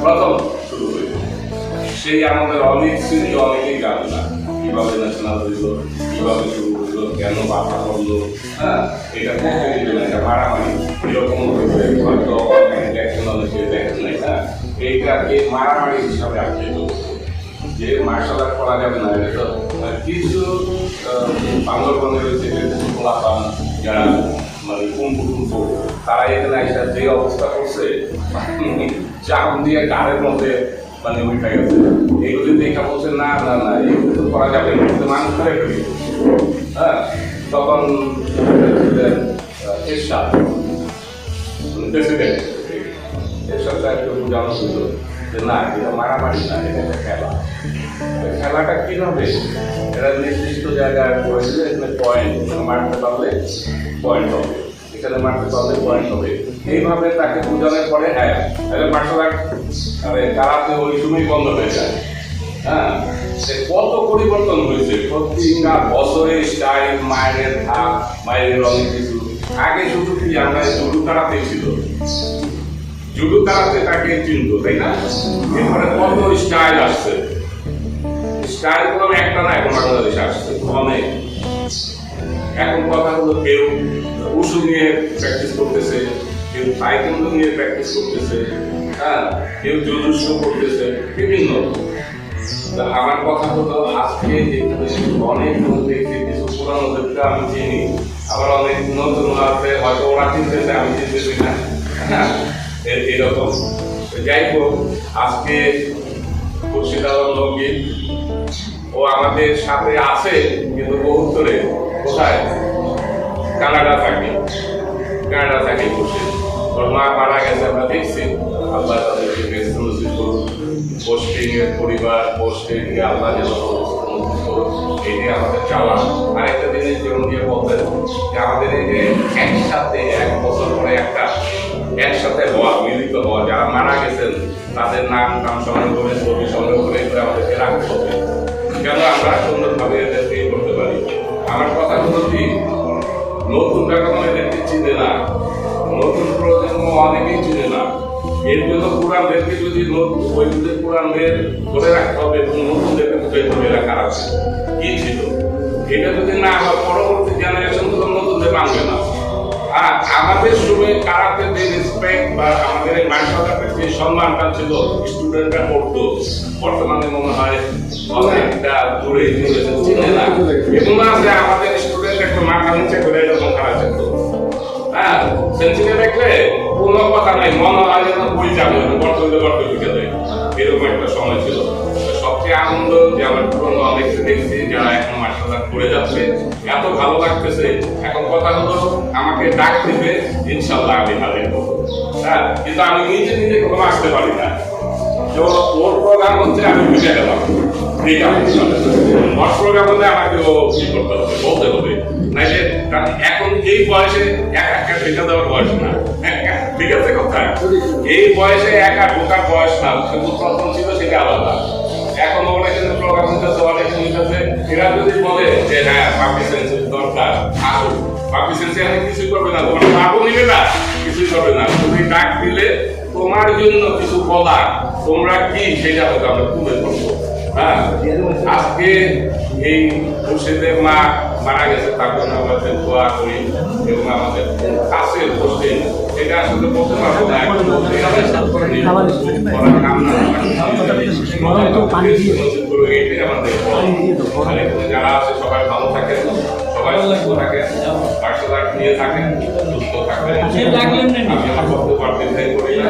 প্রথম শুরু হয়েছে সেই আমাদের অনেক স্মৃতি অনেকেই জানে না। কীভাবে ন্যাশনাল হইল কীভাবে শুরু হইল কেন বাধা করল হ্যাঁ এটা দিল না। এটা মারামারি এরকম হ্যাঁ। এইটাকে মারামারি হিসাবে করতো। যে মার্শাল আর্ট করা যাবে না এটা তো কিছু আহ, বান্দরবনের রয়েছে কিছু পোলাপান যারা মানে কুম্পু টুম্পু তারা এখানে একটা যে অবস্থা করছে চাপ দিয়ে গাড়ের মধ্যে মানে উঠে গেছে। এগুলি দেখা বলছে, না না না, এগুলো তো করা যাবে না মানুষ ধরে ফেলি। হ্যাঁ তখন এরশাদ প্রেসিডেন্ট এরশাদ সাহেবকে বোঝানো যে, না এটা মারামারি না, এটা খেলা। খেলাটা কি হবে এটা নির্দিষ্ট জায়গায় করেছিল এখানে পয়েন্ট মারতে পারলে পয়েন্ট হবে। এখানে মারতে পারলে পয়েন্ট হবে এইভাবে তাকে বোঝানোর পরে হ্যাঁ তাহলে আর্ট আরে কারাতে ওই সময় বন্ধ হয়ে যায়। হ্যাঁ সে কত পরিবর্তন হয়েছে। প্রতিটা বছরে স্টাইল মায়ের ধাপ, মায়ের অনেক কিছু। আগে শুধু কি, আমরা জুডু কারাতে ছিল। জুডু কারাতে তাকে চিনত, তাই না? এরপরে কত স্টাইল আসছে। স্টাইল কোনো একটা না, এখন বাংলাদেশে আসছে। অনেক। এখন কথা হলো কেউ উসু নিয়ে প্র্যাকটিস করতেছে, কেউ তাইকন্দ নিয়ে প্র্যাকটিস করতেছে হ্যাঁ কেউ জুজুৎসু করতেছে, বিভিন্ন। আমার কথা হলো আজকে অনেক দেখছি, কিছু পুরানোদেরকে আমি চিনি, আবার অনেক নতুন আছে, হয়তো ওরা চিনতেছে, আমি চিনতেছি না। হ্যাঁ এরকম। যাই হোক, আজকে আলম নবী ও আমাদের সাথে আছে, কিন্তু বহুত্তরে। কোথায়? কানাডা থাকে। কানাডা থাকে ওর মা মারা গেছে, আমরা দেখছি। আল্লাহ তাদেরকে বেস্ট নসিব করুন পোস্টিং এর পরিবার পোস্টিং এ আল্লাহ যেন করুন এটি আমাদের চাওয়া। আরেকটা জিনিস যেমন দিয়ে বলতেন আমাদের এই যে একসাথে এক বছর পরে একটা একসাথে হওয়া, মিলিত হওয়া, যারা মারা গেছেন, তাদের নাম নাম সংগ্রহ করে, ছবি সংগ্রহ করে আমাদেরকে রাখতে হবে। নতুন বেগম এদেরকে চিনে না নতুন প্রজন্ম অনেকেই চিনে না এর জন্য পুরাণদেরকে যদি বৈদ্যুতিক পুরাণদের ধরে রাখতে হবে এবং নতুনদেরকে ধরে ধরে রাখার আছে, কি ছিল? এটা যদি না হয়, পরবর্তী জেনারেশন তো নতুনদের মানবে না। আর আমাদের সময় কারাতে যে রেসপেক্ট বা আমাদের এই মানসিকতার যে সম্মানটা ছিল স্টুডেন্টরা করতো, বর্তমানে মনে হয় অনেকটা দূরে চলে না? এবং আমাদের স্টুডেন্ট একটা মাথা নিচে করে এরকম খারাপ যেত হ্যাঁ সেন্সিটিভ দেখলে কোনো কথা নাই, মনে হয় যেন বই যাবে হইলে গর্ত ঢুকে দেয় এরকম একটা সময় ছিল। সবচেয়ে আনন্দ যে আমার পুরনো অনেককে দেখছি, যারা এখন মার্শাল আর্ট করে যাচ্ছে, এত ভালো লাগতেছে। এখন কথা হলো, আমাকে ডাক দিবে ইনশাল্লাহ আমি হাজির হ্যাঁ কিন্তু আমি নিজে নিজে কখনো আসতে পারি না। ওর প্রোগ্রাম হচ্ছে আমি বুঝে গেলাম ঠিক ওর প্রোগ্রাম হলে আমাকে ও কি করতে হবে, বলতে হবে। নাইলে কারণ এখন এই বয়সে একা একা শেখা দেওয়ার বয়স না। ঠিক আছে কথা। এই বয়সে একা ঢোকার বয়স না, শুধু প্রথম ছিল সেটা আলাদা। এখন ওরা কিন্তু প্রোগ্রাম হইতেছে অনেক হইতেছে। এরা যদি বলে যে হ্যাঁ পাপি দরকার, আসুন। পাপি সেন্সে আমি কিছুই করবে না, তোমার পাপও নিবে না, কিছুই করবে না। তুমি ডাক দিলে তোমার জন্য কিছু বলা তোমরা কি সেটা হয়তো আমরা তুলে ধরবো হ্যাঁ? আজকে এই মুর্শিদের মা মারা গেছে তার জন্য আমাদের দোয়া করি এবং আমাদের কাছে বসে এটা আসলে বলতে পারব না যারা আছে সবাই ভালো থাকেন সবাই সুস্থ থাকেন মার্শাল নিয়ে থাকেন সুস্থ থাকবেন। আমি আমার বক্তব্য আর দীর্ঘায়িত করি না।